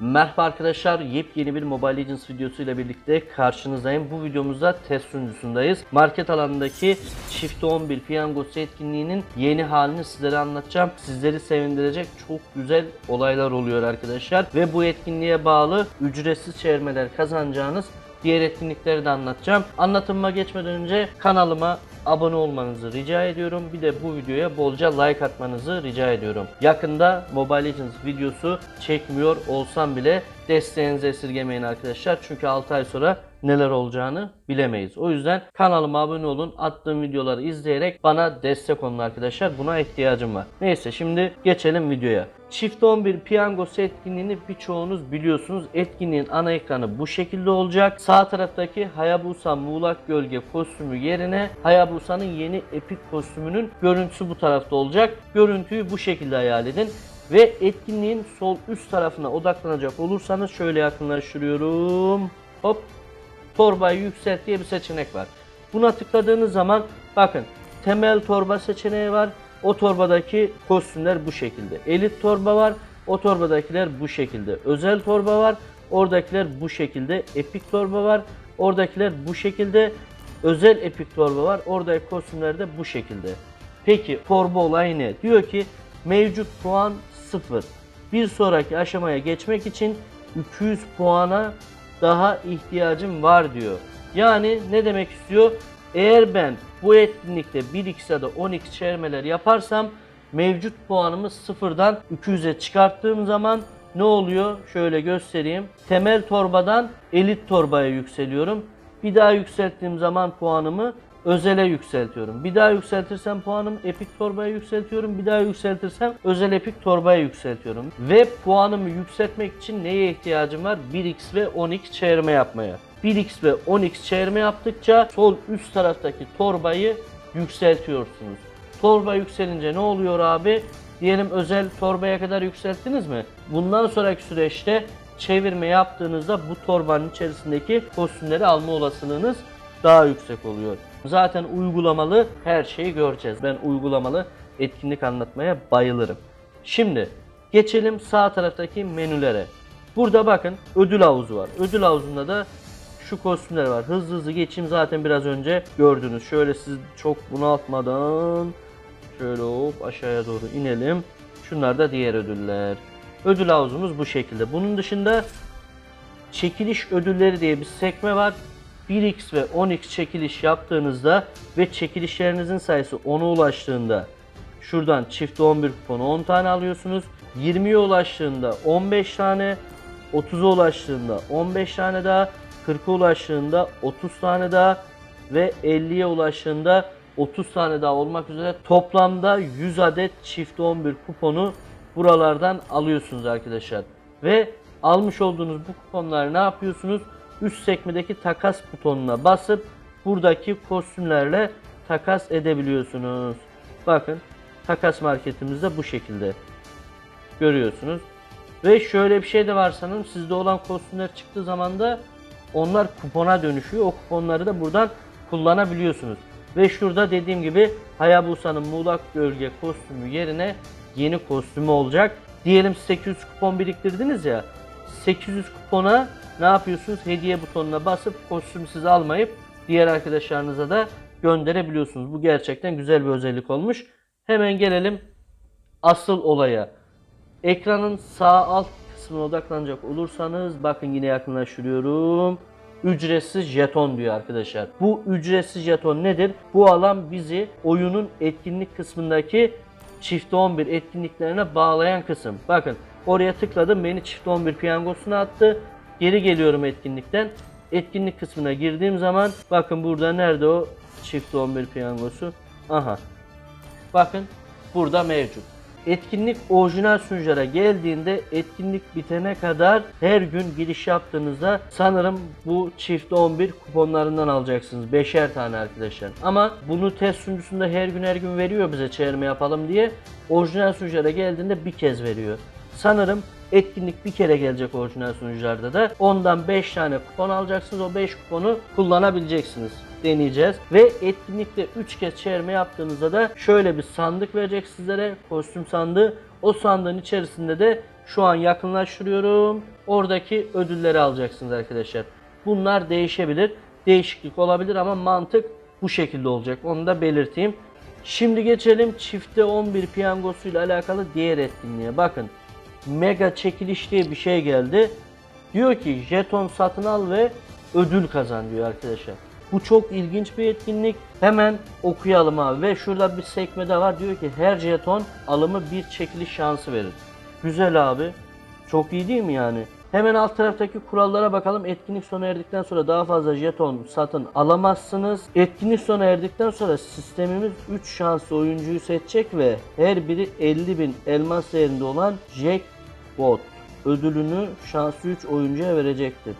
Merhaba arkadaşlar, yepyeni bir Mobile Legends videosuyla birlikte karşınızdayım. Bu videomuzda test sunucusundayız. Market alanındaki Çift 11 piyangosu etkinliğinin yeni halini sizlere anlatacağım. Sizleri sevindirecek çok güzel olaylar oluyor arkadaşlar. Ve bu etkinliğe bağlı ücretsiz çevirmeler kazanacağınız diğer etkinlikleri de anlatacağım. Anlatımıma geçmeden önce kanalıma abone olmanızı rica ediyorum. Bir de bu videoya bolca like atmanızı rica ediyorum. Yakında Mobile Legends videosu çekmiyor olsam bile desteğinizi esirgemeyin arkadaşlar. Çünkü 6 ay sonra neler olacağını bilemeyiz. O yüzden kanalıma abone olun. Attığım videoları izleyerek bana destek olun arkadaşlar. Buna ihtiyacım var. Neyse şimdi geçelim videoya. Çift 11 piyangosu etkinliğini birçoğunuz biliyorsunuz. Etkinliğin ana ekranı bu şekilde olacak. Sağ taraftaki Hayabusa Muğlak Gölge kostümü yerine Hayabusa'nın yeni epik kostümünün görüntüsü bu tarafta olacak. Görüntüyü bu şekilde hayal edin. Ve etkinliğin sol üst tarafına odaklanacak olursanız şöyle yakınlaştırıyorum. Hop torbayı yükselt diye bir seçenek var. Buna tıkladığınız zaman bakın temel torba seçeneği var. O torbadaki kostümler bu şekilde. Elit torba var. O torbadakiler bu şekilde. Özel torba var. Oradakiler bu şekilde. Epik torba var. Oradakiler bu şekilde. Özel epik torba var. Oradaki kostümler de bu şekilde. Peki torba olayı ne? Diyor ki mevcut puan 0. Bir sonraki aşamaya geçmek için 200 puana daha ihtiyacım var diyor. Yani ne demek istiyor? Eğer ben bu etkinlikte 1x ya da 10x çevirmeler yaparsam mevcut puanımı sıfırdan 200'e çıkarttığım zaman ne oluyor? Şöyle göstereyim. Temel torbadan elit torbaya yükseliyorum. Bir daha yükselttiğim zaman puanımı özele yükseltiyorum. Bir daha yükseltirsem puanımı epik torbaya yükseltiyorum. Bir daha yükseltirsem özel epik torbaya yükseltiyorum. Ve puanımı yükseltmek için neye ihtiyacım var? 1x ve 10x çevirme yapmaya. 1x ve 10x çevirme yaptıkça sol üst taraftaki torbayı yükseltiyorsunuz. Torba yükselince ne oluyor abi? Diyelim özel torbaya kadar yükselttiniz mi? Bundan sonraki süreçte çevirme yaptığınızda bu torbanın içerisindeki kostümleri alma olasılığınız daha yüksek oluyor. Zaten uygulamalı her şeyi göreceğiz. Ben uygulamalı etkinlik anlatmaya bayılırım. Şimdi geçelim sağ taraftaki menülere. Burada bakın ödül havuzu var. Ödül havuzunda da şu kostümler var. Hızlı hızlı geçeyim zaten biraz önce gördünüz. Şöyle siz çok bunaltmadan şöyle hop aşağıya doğru inelim. Şunlar da diğer ödüller. Ödül havuzumuz bu şekilde. Bunun dışında çekiliş ödülleri diye bir sekme var. 1x ve 10x çekiliş yaptığınızda ve çekilişlerinizin sayısı 10'a ulaştığında şuradan çift 11 kuponu 10 tane alıyorsunuz. 20'ye ulaştığında 15 tane, 30'a ulaştığında 15 tane daha, 40'a ulaştığında 30 tane daha ve 50'ye ulaştığında 30 tane daha olmak üzere toplamda 100 adet çift 11 kuponu buralardan alıyorsunuz arkadaşlar. Ve almış olduğunuz bu kuponları ne yapıyorsunuz? Üst sekmedeki takas butonuna basıp buradaki kostümlerle takas edebiliyorsunuz. Bakın takas marketimizde bu şekilde görüyorsunuz. Ve şöyle bir şey de var sanırım sizde olan kostümler çıktığı zaman da onlar kupona dönüşüyor. O kuponları da buradan kullanabiliyorsunuz. Ve şurada dediğim gibi Hayabusa'nın Muğlak Gölge kostümü yerine yeni kostümü olacak. Diyelim 800 kupon biriktirdiniz ya. 800 kupona ne yapıyorsunuz? Hediye butonuna basıp kostümü siz almayıp diğer arkadaşlarınıza da gönderebiliyorsunuz. Bu gerçekten güzel bir özellik olmuş. Hemen gelelim asıl olaya. Ekranın sağ alt kısmına odaklanacak olursanız bakın yine yakınlaştırıyorum. Ücretsiz jeton diyor arkadaşlar. Bu ücretsiz jeton nedir? Bu alan bizi oyunun etkinlik kısmındaki çift 11 etkinliklerine bağlayan kısım. Bakın oraya tıkladım beni çift 11 piyangosuna attı. Geri geliyorum etkinlikten. Etkinlik kısmına girdiğim zaman bakın burada nerede o çift 11 piyangosu? Aha. Bakın burada mevcut. Etkinlik orijinal sunuculara geldiğinde etkinlik bitene kadar her gün giriş yaptığınızda sanırım bu çift 11 kuponlarından alacaksınız. Beşer tane arkadaşlar. Ama bunu test sunucusunda her gün her gün veriyor bize çevirme yapalım diye. Orijinal sunuculara geldiğinde bir kez veriyor. Sanırım etkinlik bir kere gelecek orijinal sunucularda da. Ondan 5 tane kupon alacaksınız. O 5 kuponu kullanabileceksiniz deneyeceğiz. Ve etkinlikte 3 kez çevirme yaptığınızda da şöyle bir sandık verecek sizlere. Kostüm sandığı. O sandığın içerisinde de Şu an yakınlaştırıyorum. Oradaki ödülleri alacaksınız arkadaşlar. Bunlar değişebilir. Değişiklik olabilir ama mantık bu şekilde olacak. Onu da belirteyim. Şimdi geçelim çifte 11 piyangosuyla alakalı diğer etkinliğe. Bakın mega çekiliş diye bir şey geldi. Diyor ki jeton satın al ve ödül kazan diyor arkadaşlar. Bu çok ilginç bir etkinlik. Hemen okuyalım abi. Ve şurada bir sekmede var. Diyor ki her jeton alımı bir çekiliş şansı verir. Güzel abi. Çok iyi değil mi yani? Hemen alt taraftaki kurallara bakalım. Etkinlik sona erdikten sonra daha fazla jeton satın alamazsınız. Etkinlik sona erdikten sonra sistemimiz 3 şanslı oyuncuyu seçecek ve her biri 50.000 elmas değerinde olan jackpot ödülünü şanslı 3 oyuncuya verecektir.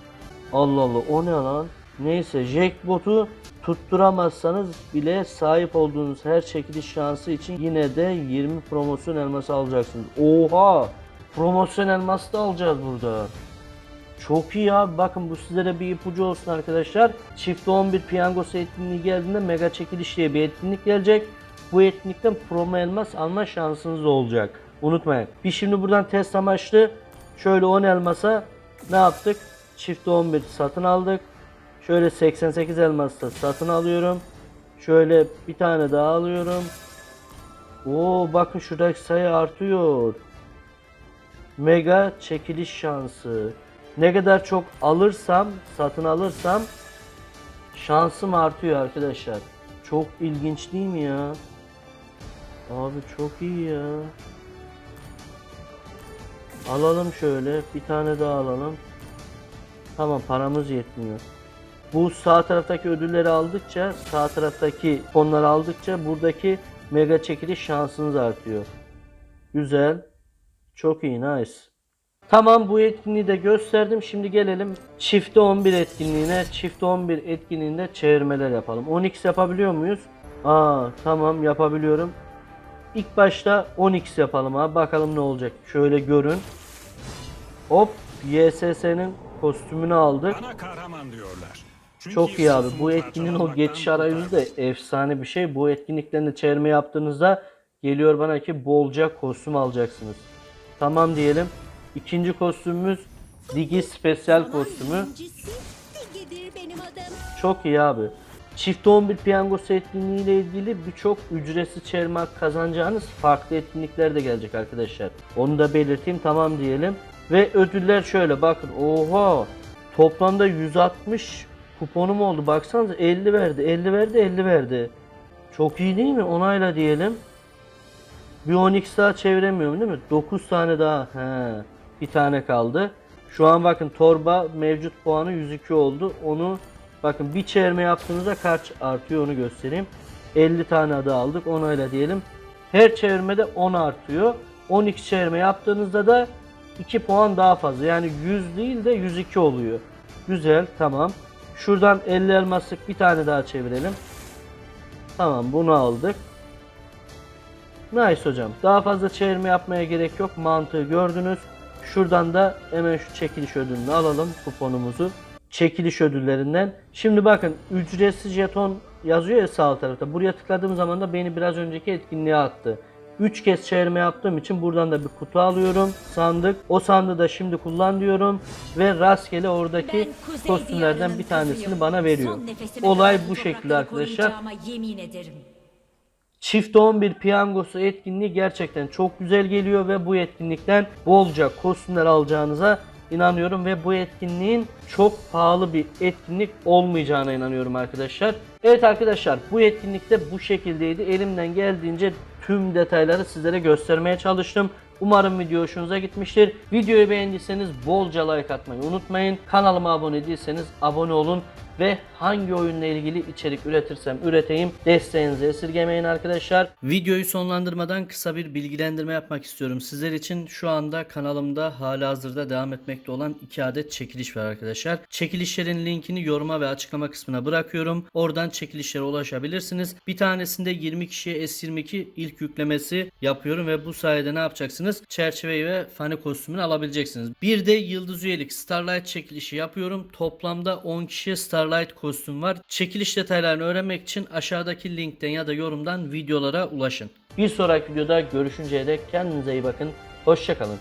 Allah Allah o ne lan? Neyse jackpot'u tutturamazsanız bile sahip olduğunuz her çekiliş şansı için yine de 20 promosyon elması alacaksınız. Oha! Promosyon elması da alacağız burada. Çok iyi abi. Bakın bu sizlere bir ipucu olsun arkadaşlar. Çift 11 piyangosu etkinliği geldiğinde mega çekiliş diye bir etkinlik gelecek. Bu etkinlikten promo elmas alma şansınız olacak. Unutmayın. Biz şimdi buradan test amaçlı şöyle 10 elmasa ne yaptık? Çift 11 satın aldık. Şöyle 88 elmas satın alıyorum. Şöyle bir tane daha alıyorum. Oo bakın şuradaki sayı artıyor. Mega çekiliş şansı. Ne kadar çok alırsam, satın alırsam şansım artıyor arkadaşlar. Çok ilginç değil mi ya? Abi çok iyi ya. Alalım şöyle. Bir tane daha alalım. Tamam paramız yetmiyor. Bu sağ taraftaki ödülleri aldıkça, sağ taraftaki fonları aldıkça buradaki mega çekiliş şansınız artıyor. Güzel. Çok iyi, nice. Tamam bu etkinliği de gösterdim. Şimdi gelelim çifte 11 etkinliğine. Çifte 11 etkinliğinde çevirmeler yapalım. 10x yapabiliyor muyuz? Aa tamam yapabiliyorum. İlk başta 10x yapalım abi. Bakalım ne olacak. Şöyle görün. Hop YSS'nin kostümünü aldık. Bana kahraman diyorlar. Çünkü Çok iyi abi. Bu etkinliğin o geçiş arayüzü de efsane bir şey. Bu etkinliklerinde çevirme yaptığınızda geliyor bana ki bolca kostüm alacaksınız. Tamam diyelim. İkinci kostümümüz Digi Spesyal kostümü. Çok iyi abi. Çift 11 piyangosu etkinliği ile ilgili birçok ücretsiz çevirme hakkı kazanacağınız farklı etkinlikler de gelecek arkadaşlar. Onu da belirteyim tamam diyelim. Ve ödüller şöyle bakın oha toplamda 160 kuponum oldu baksanıza 50 verdi 50 verdi 50 verdi. Çok iyi değil mi onayla diyelim. Bir 10x daha çeviremiyorum değil mi? 9 tane daha. He. Bir tane kaldı. Şu an bakın torba mevcut puanı 102 oldu. Onu bakın bir çevirme yaptığınızda kaç artıyor onu göstereyim. 50 tane adı aldık. Onayla diyelim. Her çevirmede 10 artıyor. 12 çevirme yaptığınızda da 2 puan daha fazla. Yani 100 değil de 102 oluyor. Güzel tamam. Şuradan 50 elmaslık bir tane daha çevirelim. Tamam bunu aldık. Nice hocam. Daha fazla çevirme yapmaya gerek yok. Mantığı gördünüz. Şuradan da hemen şu çekiliş ödülünü alalım kuponumuzu. Çekiliş ödüllerinden. Şimdi bakın ücretsiz jeton yazıyor ya sağ tarafta. Buraya tıkladığım zaman da beni biraz önceki etkinliğe attı. 3 kez çevirme yaptığım için buradan da bir kutu alıyorum. Sandık. O sandığı da şimdi kullan diyorum. Ve rastgele oradaki kostümlerden bir tanesini bana veriyor. Olay bu şekilde arkadaşlar. koruyacağıma yemin ederim. Çift 11 piyangosu etkinliği gerçekten çok güzel geliyor ve bu etkinlikten bolca kostümler alacağınıza inanıyorum ve bu etkinliğin çok pahalı bir etkinlik olmayacağına inanıyorum arkadaşlar. Evet arkadaşlar bu etkinlikte bu şekildeydi. Elimden geldiğince tüm detayları sizlere göstermeye çalıştım. Umarım video hoşunuza gitmiştir. Videoyu beğendiyseniz bolca like atmayı unutmayın. Kanalıma abone değilseniz abone olun ve hangi oyunla ilgili içerik üretirsem üreteyim desteğinizi esirgemeyin arkadaşlar. Videoyu sonlandırmadan kısa bir bilgilendirme yapmak istiyorum. Sizler için şu anda kanalımda hala hazırda devam etmekte olan 2 adet çekiliş var arkadaşlar. Çekilişlerin linkini yoruma ve açıklama kısmına bırakıyorum. Oradan çekilişlere ulaşabilirsiniz. Bir tanesinde 20 kişiye S22 ilk yüklemesi yapıyorum ve bu sayede ne yapacaksınız? Çerçeveyi ve fani kostümünü alabileceksiniz. Bir de yıldız üyelik Starlight çekilişi yapıyorum. Toplamda 10 kişiye Starlight kostüm var. Çekiliş detaylarını öğrenmek için aşağıdaki linkten ya da yorumdan videolara ulaşın. Bir sonraki videoda görüşünceye dek kendinize iyi bakın. Hoşçakalın.